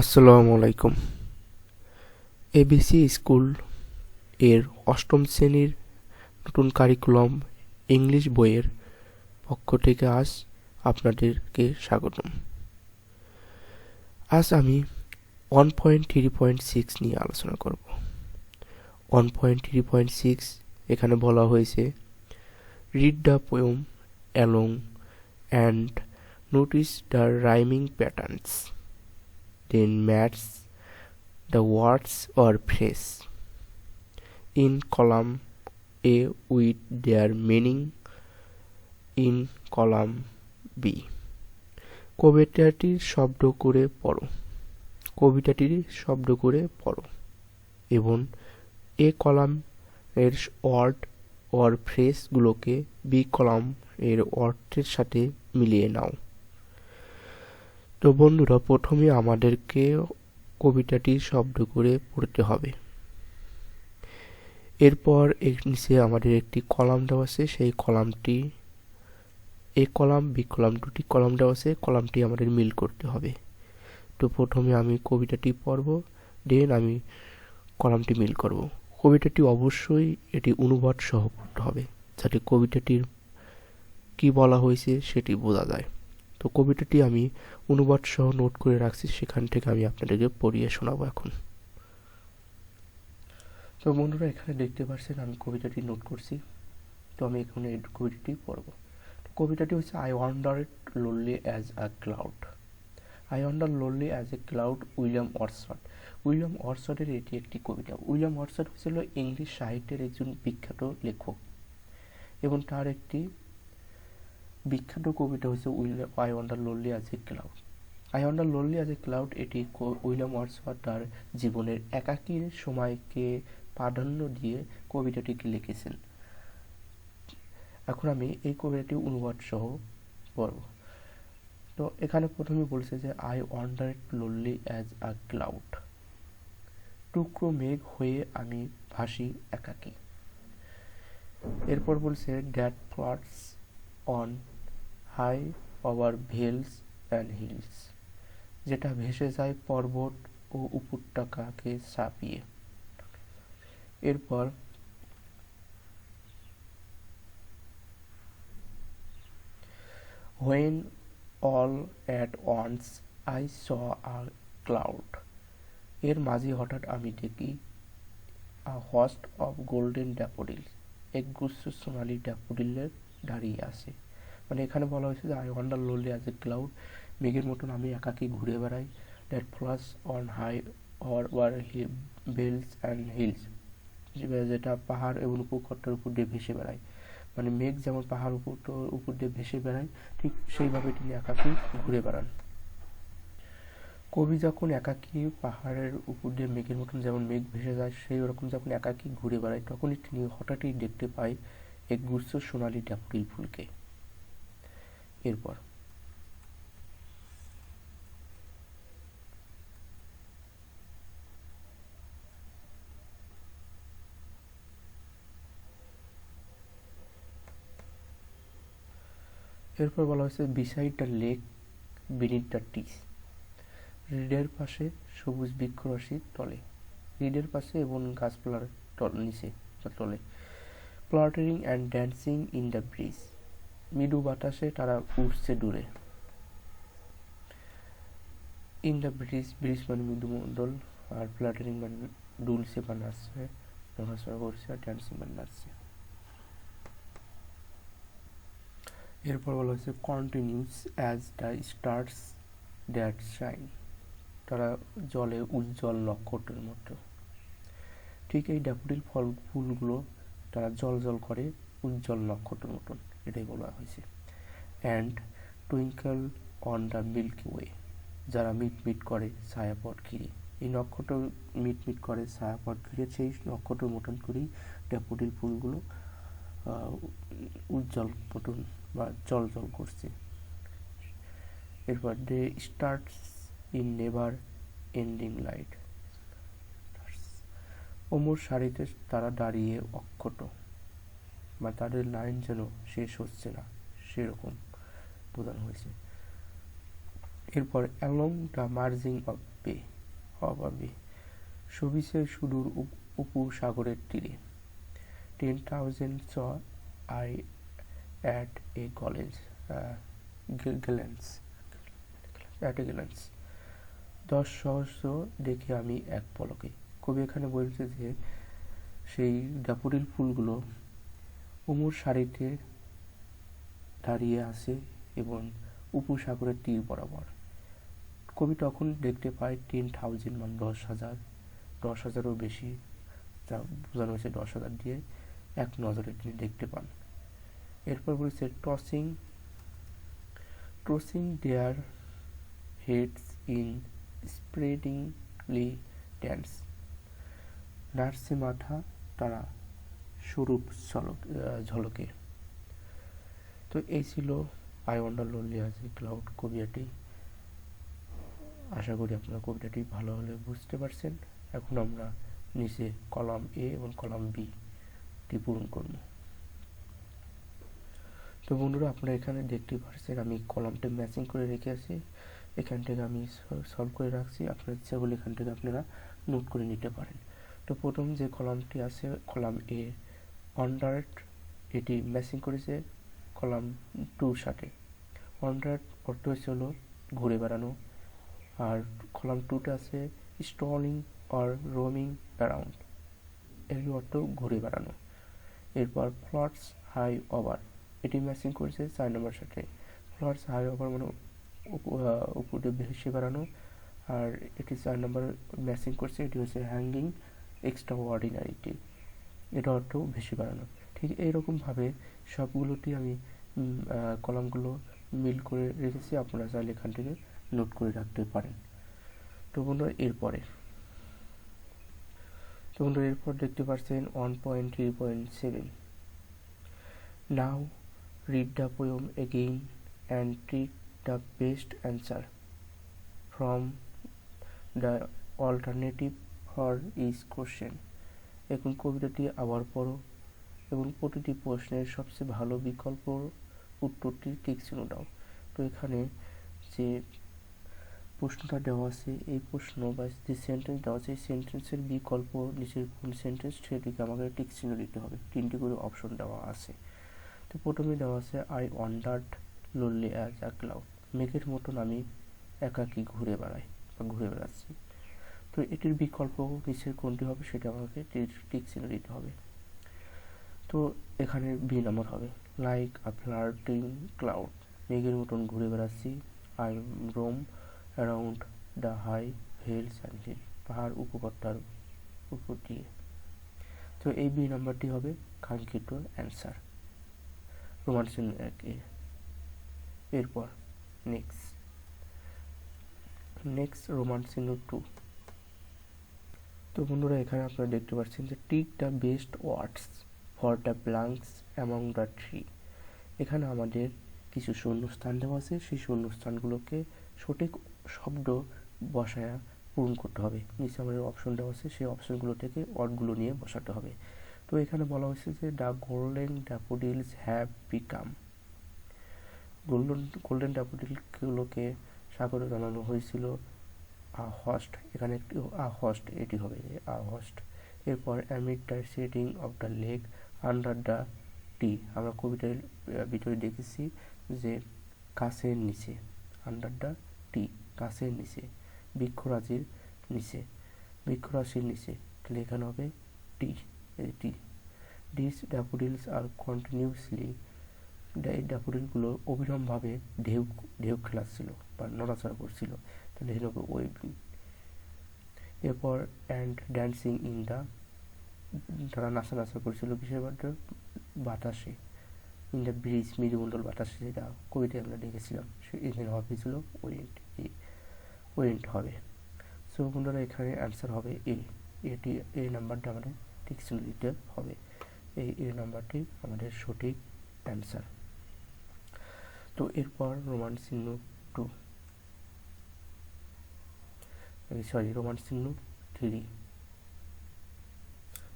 আসসালামু আলাইকুম। এবিসি স্কুলের অষ্টম শ্রেণির নতুন কারিকুলাম ইংলিশ বইয়ের পক্ষ থেকে আজ আপনাদেরকে স্বাগতম। আজ আমি one point three point six নিয়ে আলোচনা করব। One point three point six এখানে বলা হয়েছে read the poem along and notice the rhyming patterns then match the words or phrase. In column A with their meaning. In column B. কবিতাটির শব্দ করে পড়ো। কবিতাটির শব্দ করে পড়ো। এবং এ কলাম এর ওয়ার্ড অর ফ্রেসগুলোকে বি কলাম এর অর্থের সাথে মিলিয়ে নাও। তো বন্ধুরা, প্রথমে আমাদেরকে কবিতাটি শব্দ করে পড়তে হবে। এরপর এর নিচে আমাদের একটি কলাম দেওয়া আছে, সেই কলামটি এ কলাম, বি কলাম, দুটি কলাম দেওয়া আছে, কলামটি আমাদের মিল করতে হবে। তো প্রথমে আমি কবিতাটি পড়ব, দেন আমি কলামটি মিল করব। কবিতাটি অবশ্যই এটি অনুবাদ সহ পড়তে হবে, যাতে কবিতাটির কি বলা হয়েছে সেটি বোঝা যায়। তো কবিতাটি আমি অনুবাদ সহ নোট করে রাখছি, সেখান থেকে আমি আপনাদেরকে পড়িয়ে শোনাবো এখন। তো বন্ধুরা, এখানে দেখতে পাচ্ছেন আমি কবিতাটি নোট করছি। তো আমি এখানে এই কবিতাটি পড়ব। তো কবিতাটি হচ্ছে I wonder lonely as a cloud I wonder lonely as a cloud William Wordsworth William অর্সডের এটি একটি কবিতা। উইলিয়াম অর্সড হচ্ছিল ইংলিশ সাহিত্যের একজন বিখ্যাত লেখক এবং তার একটি বিখ্যাত কবিতা হচ্ছে William I wonder lonely as a cloud. I wonder lonely as a cloud, এটি উইলিয়াম ওয়ার্ডসওয়ার্থ তার জীবনের একাকীর সময়কে প্রাধান্য দিয়ে কবিতাটিকে লিখেছেন। এখন আমি এই কবিতাটি অনুবাদ সহ পড়ব। তো এখানে প্রথমে বলছে যে, I wandered lonely as a cloud. টুকরো মেঘ হয়ে আমি ভাসি একাকী। এরপর বলছে that floats on high o'er vales and hills যেটা ভেসে যায় পর্বত ও উপত্যকাকে চাপিয়ে এরপর when all at once I saw a cloud এর মাঝে হঠাৎ আমি দেখি a host of golden daffodils এক গুচ্ছ সোনালি ড্যাপোডিলের দাঁড়িয়ে আছে। মানে এখানে বলা হয়েছে যে I wonder lonely as a cloud, মেঘের মতন আমি একাকি ঘুরে বেড়াই। That floats on high o'er vales and hills যেটা পাহাড় এবং উপকূলটার উপর দিয়ে ভেসে বেড়ায়। মানে মেঘ যেমন পাহাড় উপর উপর দিয়ে ভেসে বেড়ায়, ঠিক সেইভাবে তিনি একাকি ঘুরে বেড়ান। কবি যখন একাকী পাহাড়ের উপর দিয়ে মেঘের মতন যেমন মেঘ ভেসে যায়, সেই রকম যখন একাকী ঘুরে বেড়ায়, তখনই তিনি হঠাৎই দেখতে পায় এক গুচ্ছ সোনালি ড্যাফোডিল ফুলকে। এরপর। এরপর বলা হয়েছে beside the lake beneath the trees রিডের পাশে সবুজ বৃক্ষরাশির তলে। রিডের পাশে এবং গাছপালার নিচে তলে। Fluttering and dancing in the breeze মৃদু বাতাসে তারা উঠছে দূরে। ইন দ্য ব্রিজ ব্রিজ মানে মৃদুমণ্ডল আর ফ্লাটারিং মানে দুলছে বা নাচছে নড়াচড়া করছে আর ড্যান্সিং মানে নাচছে। এরপর বলা হচ্ছে continuous as the stars that shine তারা জলে উজ্জ্বল নক্ষত্রের মতো। ঠিক এই ড্যাফোডিল ফল ফুলগুলো তারা জল জল করে উজ্জ্বল নক্ষত্রের মতন। এটাই বলা হয়েছে। And twinkle on the Milky Way যারা মিট মিট করে ছায়াপথ ঘিরে। এই নক্ষত্র মিট মিট করে ছায়াপথ ঘিরে, সেই নক্ষত্র মতন করেই ড্যাফোডিল ফুলগুলো উজ্জ্বল মতন বা জল জল করছে। এরপর they starts in never ending light অমর সারিতে তারা দাঁড়িয়ে অক্ষত। বা তাদের লাইন যেন শেষ হচ্ছে না, সেরকম প্রদান হয়েছে। এরপর অ্যালং দ্য মার্জিং অফ বে আ বে সবিসের সুদূর উপ- উপসাগরের তীরে। Ten thousand saw I at a college glance at a glance দশ সহস্র দেখে আমি এক পলকে। কবি এখানে বলছে যে, সেই ড্যাফোডিল ফুলগুলো উমর সারিতে দাঁড়িয়ে আছে এবং উপসাগরের তীর বরাবর। কবি তখন দেখতে পায় টেন থাউজেন্ড মানে দশ হাজার, দশ হাজারও বেশি, যা বোঝানো হয়েছে দশ হাজার দিয়ে এক নজরে তিনি দেখতে পান। এরপর বলেছে tossing tossing their heads in sprightly dance নার্সে মাথা তারা স্বরূপ ঝলক ঝলকে। তো এই ছিল I wonder lonely as cloud কবিতাটি। আশা করি আপনারা কবিতাটি ভালো হলে বুঝতে পারছেন। এখন আমরা নিচে কলাম এ এবং কলাম বি টি পূরণ করব। তো বন্ধুরা, আপনারা এখানে দেখতে পাচ্ছেন আমি কলামটা ম্যাচিং করে রেখে আছি। এখান থেকে আমি সলভ করে রাখছি। আপনার ইচ্ছা করলে এখান থেকে আপনারা নোট করে নিতে পারেন। তো প্রথম যে কলামটি আছে, কলাম এ অন্ডার্ট এটি ম্যাচিং করেছে কলাম টুর সাথে। অন্ডার্ট অর্থ হচ্ছে হলো ঘুরে বেড়ানো। আর কলাম টুতে আছে স্টলিং অর রোমিং অ্যারাউন্ড এর অর্থ ঘুরে বেড়ানো। এরপর ফ্লটস হাই ওভার। এটি ম্যাচিং করেছে চার নম্বর সাথে। ফ্লটস হাই ওভার মানে উপরে ভেসে বেড়ানো। আর এটি চার নম্বর ম্যাচিং করছে। এটি হচ্ছে হ্যাঙ্গিং এক্সট্রা অর্ডিনারিটি এটা অর্থ বেশি বেড়ানো ঠিক এইরকমভাবে সবগুলোটি আমি কলামগুলো মিল করে রেখেছি। আপনারা চাইলে এখান থেকে নোট করে রাখতে পারেন। তো বন্ধুরা, এরপরে। তো বন্ধুরা, এরপর দেখতে পাচ্ছেন one point three point seven now read the poem again and treat the best answer from the alternative for each question এখন কবিতাটি আবার পড়ো এবং প্রতিটি প্রশ্নের সবচেয়ে ভালো বিকল্প উত্তরটি ঠিক চিহ্ন দাও। তো এখানে যে প্রশ্নটা দেওয়া আছে, এই প্রশ্ন বা যে সেন্টেন্স দেওয়া আছে, এই সেন্টেন্সের বিকল্প নিচের কোন সেন্টেন্স সেটিকে আমাকে টিক চিহ্ন দিতে হবে। তিনটি করে অপশন দেওয়া আছে। তো প্রথমে দেওয়া আছে I wandered lonely as a cloud মেঘের মতন আমি একাকী ঘুরে বেড়াই বা ঘুরে বেড়াচ্ছি। তো এটির বিকল্প নিচের কোনটি হবে সেটা আমাকে টিক চিহ্ন দিতে হবে। তো এখানে বি নাম্বার হবে। লাইক আ ফ্লার্টিং ক্লাউড মেঘের মতন ঘুরে বেড়াচ্ছি। I roam around the high hills and hill পাহাড় উপত্যকার উপর দিয়ে। তো এই বি নাম্বারটি হবে কাঙ্ক্ষিত অ্যান্সার রোমান চিহ্ন এক এ। এরপর নেক্সট নেক্সট রোমান চিহ্ন টু তো বন্ধুরা, এখানে আপনারা দেখতে পাচ্ছেন যে tick the best words for the blanks among the three এখানে আমাদের কিছু শূন্যস্থান দেওয়া আছে। সেই শূন্যস্থানগুলোকে সঠিক শব্দ বসায়া পূরণ করতে হবে। নিচে আমাদের অপশন দেওয়া আছে। সেই অপশনগুলো থেকে ওয়ার্ডগুলো নিয়ে বসাতে হবে। তো এখানে বলা হয়েছে যে the golden daffodils have become golden golden ড্যাফোডিলগুলোকে সাগরে জানানো হয়েছিল। আ হস্ট এখানে একটি আ হস্ট এটি হবে আ হস্ট এরপর amid the setting of the lake under the tree আমরা কবিতার ভিতরে দেখেছি যে কাছের নিচে আন্ডার দ্য টি কাছের নিচে বৃক্ষরাজির নিচে, বৃক্ষরাশির নিচে তাহলে এখানে হবে টি টি ডিস ড্যাফোডিলস আর কন্টিনিউসলি এই ড্যাফোডিলগুলো অবিরামভাবে ঢেউ ঢেউ খেলাচ্ছিল বা নড়াচড়া করছিল। এখানে হবে ওয়েভিং এরপর অ্যান্ড ড্যান্সিং ইন দ্য তারা নাচা করছিল কিসের মধ্যে বাতাসে। ইন দ্য ব্রিজ মৃদুমণ্ডল বাতাসে যেটা কবিতায় আমরা দেখেছিলাম, সে এখানে হবে ছিল ওয়েন্ট এই ওয়েন্ট হবে। সো বন্ধুরা, এখানে অ্যান্সার হবে এ এটি, এই নাম্বারটা আমাদের ঠিক দিতে হবে। এই এ নাম্বারটি আমাদের সঠিক অ্যান্সার তো, এরপর, রোমান চিহ্ন টু সরি রোমান চিহ্ন থ্রি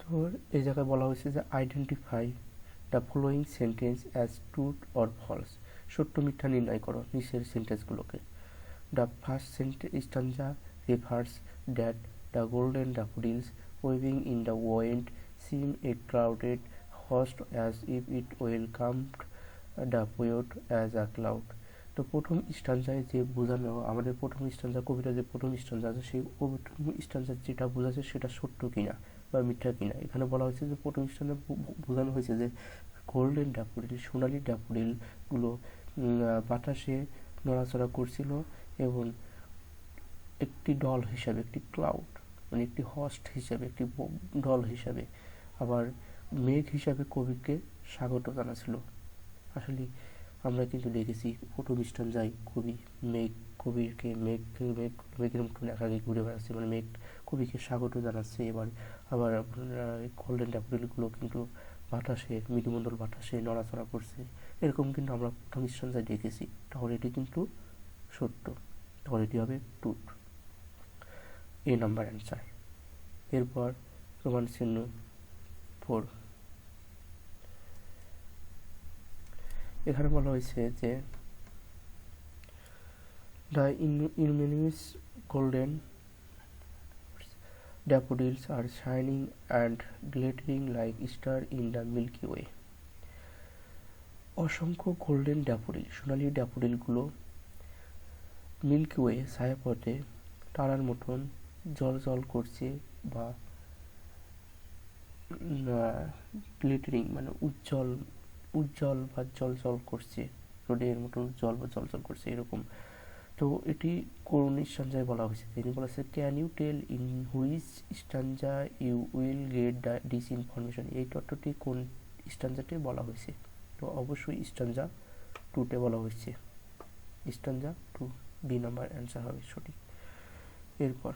তো এই জায়গায় বলা হয়েছে যে identify the following sentence as truth or false সত্য মিথ্যা নির্ণয় করো নিচের সেন্টেন্সগুলোকে the first stanza refers that the golden daffodils waving in the wind seem a crowded host as if it welcomed the poet as a cloud তো প্রথম স্টানজায় যে বোঝানো, আমাদের প্রথম স্টানজা কবিতা যে প্রথম স্টানজা আছে, সেই প্রথম স্টানজা যেটা বোঝাচ্ছে সেটা সত্য কিনা বা মিথ্যা কিনা। এখানে বলা হয়েছে যে প্রথম স্টানজা বোঝানো হয়েছে যে গোল্ডেন ড্যাফোডিল সোনালি ড্যাফোডিলগুলো বাতাসে নড়াচড়া করছিল এবং একটি দল হিসাবে, একটি ক্লাউড মানে একটি হস্ট হিসাবে, একটি ডল হিসাবে আবার মেঘ হিসাবে কবিকে স্বাগত জানাছিল। আসলে আমরা কিন্তু দেখেছি স্থান যাই কবি মেঘ, কবিকে মেঘ মেঘ, মেঘের মতন একাকে ঘুরে বেড়াচ্ছে মানে মেঘ কবিকে স্বাগত জানাচ্ছে, এবার আবার গোল্ডেন ড্যাফোডিলগুলো কিন্তু বাতাসে, মৃদুমণ্ডল বাতাসে নড়াচড়া করছে। এরকম কিন্তু আমরা প্রথম স্থান দেখেছি। তাহলে এটি কিন্তু সত্য। তাহলে এটি হবে টুট এ নাম্বার অ্যান্সার এরপর রোমান চিহ্ন ফোর এখানে বলা হয়েছে যে the ইনমিনিমিস golden daffodils are shining and glittering like star in the Milky Way. অসংখ্য গোল্ডেন ড্যাপোডিল সোনালি ড্যাপোডিলগুলো মিল্কি ওয়ে ছায়াপথে তারার মতন জল জল করছে বা গ্লিটারিং মানে উজ্জ্বল উজ্জ্বল বা জল করছে, রোডের মতন জল বা জল জল করছে, এরকম। তো এটি কোন স্টানজায় বলা হয়েছে। তিনি বলেছে can you tell in which stanza you will get this information এই তত্ত্বটি কোন স্টানজাতে বলা হয়েছে? তো অবশ্যই স্টানজা টুতে বলা হয়েছে। Stanza two B number answer হবে সঠিক। এরপর,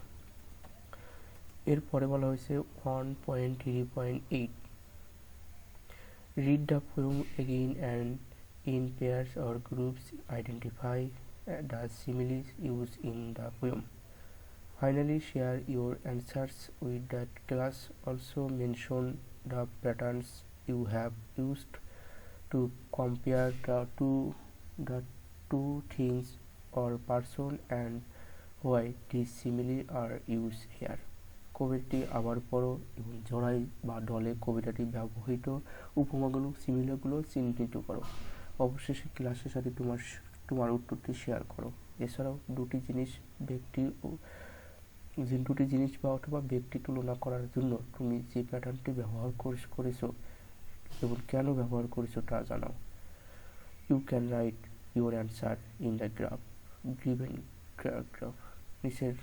এরপরে বলা হয়েছে one point three point eight Read the poem again and in pairs or groups identify the similes used in the poem. Finally, share your answers with the class. Also mention the patterns you have used to compare the two the two things or person and why these similes are used here. কবিতাটি আবার পড়ো এবং জড়াই বা দলে কবিতাটি ব্যবহৃত উপমাগুলো সিমিলাগুলো চিহ্নিত করো। অবশেষে ক্লাসের সাথে তোমার তোমার উত্তরটি শেয়ার করো। এছাড়াও দুটি জিনিস ব্যক্তি যে দুটি জিনিস বা অথবা ব্যক্তি তুলনা করার জন্য তুমি যে প্যাটার্নটি ব্যবহার করেছ এবং কেন ব্যবহার করেছ তা জানাও। You can write your answer in the graph given graph নিচের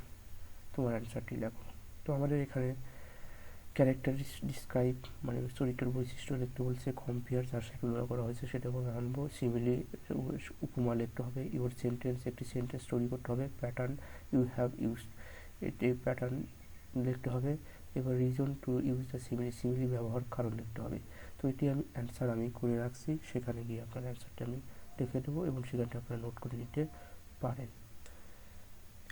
তোমার অ্যান্সারটি লেখো। তো আমাদের এখানে ক্যারেক্টার ডিসক্রাইব মানে চরিত্রের বৈশিষ্ট্য লিখতে বলছে কম্পেয়ার যার সাথে তুলনা করা হয়েছে সেটা আমরা আনব। সিমিলি উপমা লিখতে হবে ইউর সেন্টেন্স একটি সেন্টেন্স তৈরি করতে হবে প্যাটার্ন ইউ হ্যাভ ইউজ এটি প্যাটার্ন লিখতে হবে, এবার reason to use the simile simile ব্যবহার কারণ লিখতে হবে। তো এটি আমি অ্যান্সার আমি করে রাখছি, সেখানে গিয়ে আপনার অ্যান্সারটা আমি লিখে দেবো এবং সেখানটা আপনারা নোট করে নিতে পারেন।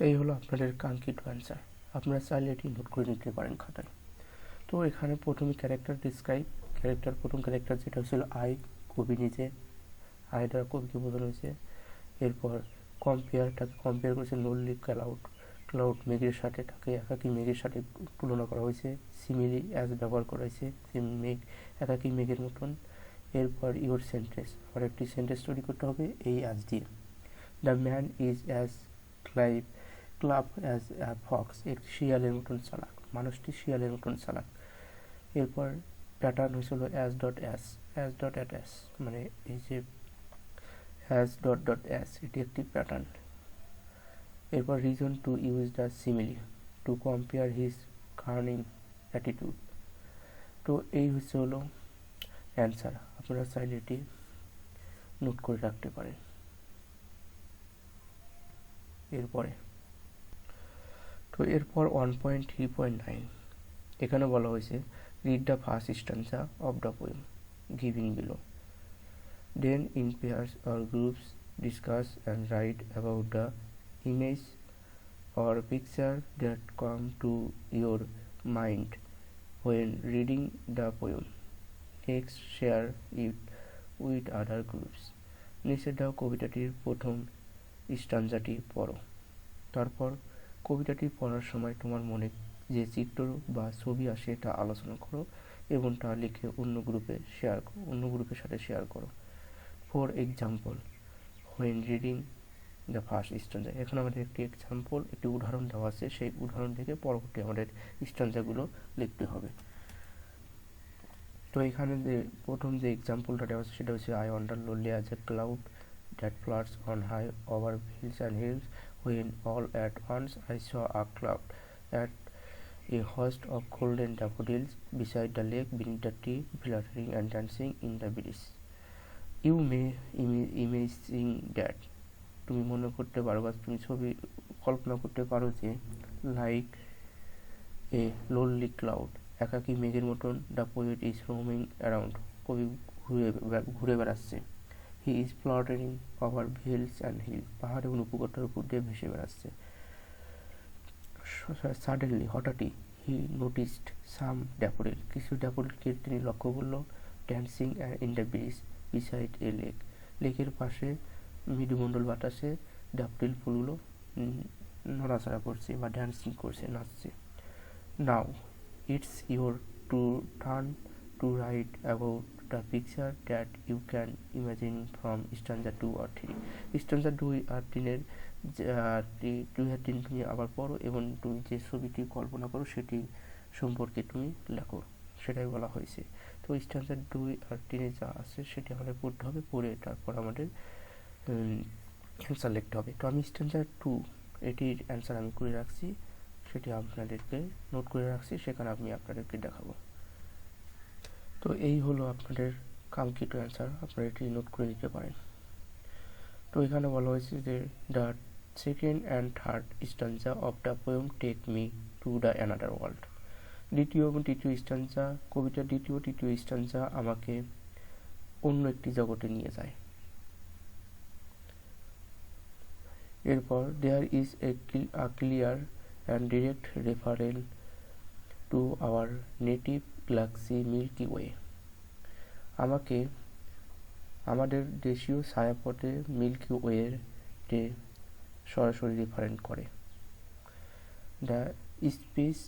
এই হলো আপনাদের কাঙ্ক্ষিত অ্যান্সার আপনারা চাইলে এটি নোট করে নিতে পারেন খাতায়। তো এখানে প্রথমে ক্যারেক্টার ডিসক্রাইব ক্যারেক্টার প্রথম ক্যারেক্টার যেটা হচ্ছিল আই কবি নিজে আই দ্বারা কবিকে বোঝানো হয়েছে। এরপর কম্পেয়ারটাকে কম্পেয়ার করেছে লোনলি ক্লাউড ক্লাউড মেঘের সাথে তাকে একাকি মেঘের সাথে তুলনা করা হয়েছে। সিমিলি অ্যাজ ব্যবহার করা হয়েছে মেঘ, একাকি মেঘের মতন। এরপর ইউর সেন্টেন্স আবার একটি সেন্টেন্স তৈরি করতে হবে, এই অ্যাজ দিয়ে। দ্য ম্যান ইজ অ্যাজ ক্লাইভ ক্লাব অ্যাজ অ্যা ফক্স একটি শিয়ালের মতন চালাক মানুষটি শিয়ালের মতন চালাক। এরপর প্যাটার্ন হয়েছিল as dot as as dot at as মানে এই যে অ্যাস ডট ডট অ্যাস, এটি একটি প্যাটার্ন। এরপর reason to use the simile, to compare his কার্নিং attitude. তো এই হচ্ছে হলো অ্যান্সার, আপনারা চাইলে এটি নোট করে রাখতে পারেন। এরপরে তো এরপর one point three point nine এখানে বলা হয়েছে read the first stanza of the poem giving below then in pairs or groups discuss and write about the image or picture that come to your mind when reading the poem. Next, share it with other groups. নিচে কবিতাটির প্রথম স্টানজাটি পড়ো তারপর কবিতাটি পড়ার সময় তোমার মনে যে চিত্র বা ছবি আসে এটা আলোচনা করো এবং তা লিখে অন্য গ্রুপে শেয়ার করো, অন্য গ্রুপের সাথে শেয়ার করো। For example when reading the first stanza এখন আমাদের একটি এক্সাম্পল একটি উদাহরণ দেওয়া আছে, সেই উদাহরণ থেকে পরবর্তী আমাদের স্ট্যান্ডারগুলো লিখতে হবে। তো এখানে যে প্রথম যে এক্সাম্পলটা দেওয়া আছে, সেটা হচ্ছে I wander lonely as a cloud that floats on high over hills and hills when all at once I saw a cloud at a host of golden daffodils beside the lake beneath the tree fluttering and dancing in the breeze. May ima- imagine that তুমি মনে করতে পারো বা তুমি ছবি কল্পনা করতে পারো যে লাইক এ লোনলি ক্লাউড একাকী মেঘের মতন the poet is roaming around কবি ঘুরে ঘুরে বেড়াচ্ছে he is fluttering over hills and hill পাহাড় এবং উপকূলটার উপর দিয়ে ভেসে বেড়াচ্ছে। সাডেনলি হঠাৎই হি নোটিসড সাম ড্যাপোডিল কিছু ড্যাপোডিলকে তিনি লক্ষ্য করল dancing in the breeze beside a lake লেকের পাশে মৃদুমণ্ডল বাতাসে ড্যাপোডিল ফুলগুলো নড়াচড়া করছে বা ড্যান্সিং করছে, নাচছে। Now it's your to turn to write about the picture that you can imagine from stanza two or three stanza দুই আর তিনের দুই আর তিন তুমি আবার পড়ো এবং তুমি যে ছবিটি কল্পনা করো সেটি সম্পর্কে তুমি লেখো। সেটাই বলা হয়েছে। তো স্ট্যান্ডার দুই আর তিনে যা আছে সেটি আমাদের পড়তে হবে, পড়ে তারপর আমাদের অ্যান্সার লিখতে হবে। তো আমি স্ট্যান্ডার টু এটির অ্যান্সার আমি করে রাখছি। সেটি আপনাদেরকে নোট করে রাখছি। সেখানে আমি আপনাদেরকে দেখাবো। তো এই হলো আপনাদের কাঙ্ক্ষিত অ্যান্সার আপনারা এটি নোট করে নিতে পারেন। তো এখানে বলা হয়েছে যে the second and third stanza of the poem take me to the another world দ্বিতীয় এবং তৃতীয় স্টানজা কবিতার দ্বিতীয় তৃতীয় স্টানজা আমাকে অন্য একটি জগতে নিয়ে যায়। এরপর there is a clear and direct referral to our native galaxy Milky Way আমাকে আমাদের দেশীয় ছায়াপথে মিল্কি ওয়ের তে সরাসরি রেফারেন্ট করে। The space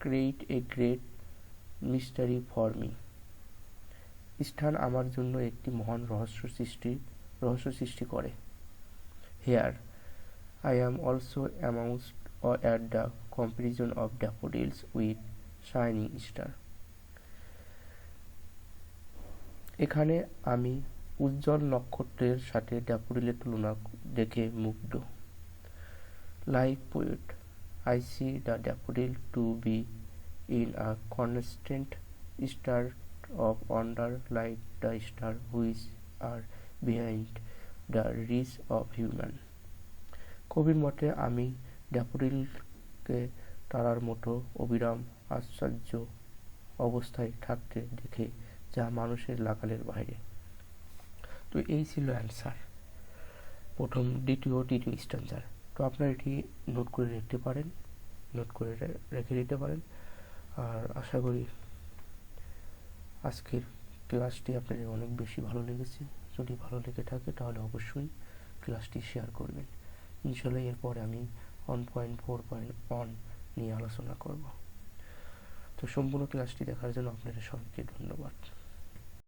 create a great mystery for me স্থান আমার জন্য একটি মহান রহস্য সৃষ্টি রহস্য সৃষ্টি করে। Here I am also announced at the comparison of daffodils with shining star এখানে আমি উজ্জ্বল নক্ষত্রের সাথে ড্যাফোডিলের তুলনা দেখে মুগ্ধ। Like poet I see the daffodil to be in a constant star of wonder like the star which are behind the reach of human কবির মতে, আমি ড্যাফোডিলকে তারার মতো অবিরাম, আশ্চর্য অবস্থায় থাকতে দেখে যা মানুষের লাগালের বাইরে। তো এই ছিল অ্যান্সার প্রথম দ্বিতীয়, তৃতীয় স্ট্যান্সার তো আপনারা এটি নোট করে রাখতে পারেন নোট করে রেখে দিতে পারেন। আর আশা করি আজকের ক্লাসটি আপনাদের অনেক বেশি ভালো লেগেছে। যদি ভালো লেগে থাকে তাহলে অবশ্যই ক্লাসটি শেয়ার করবেন। ইনশাল্লাহ এরপরে আমি one point four point one নিয়ে আলোচনা করব। তো সম্পূর্ণ ক্লাসটি দেখার জন্য আপনাদের সবাইকে ধন্যবাদ।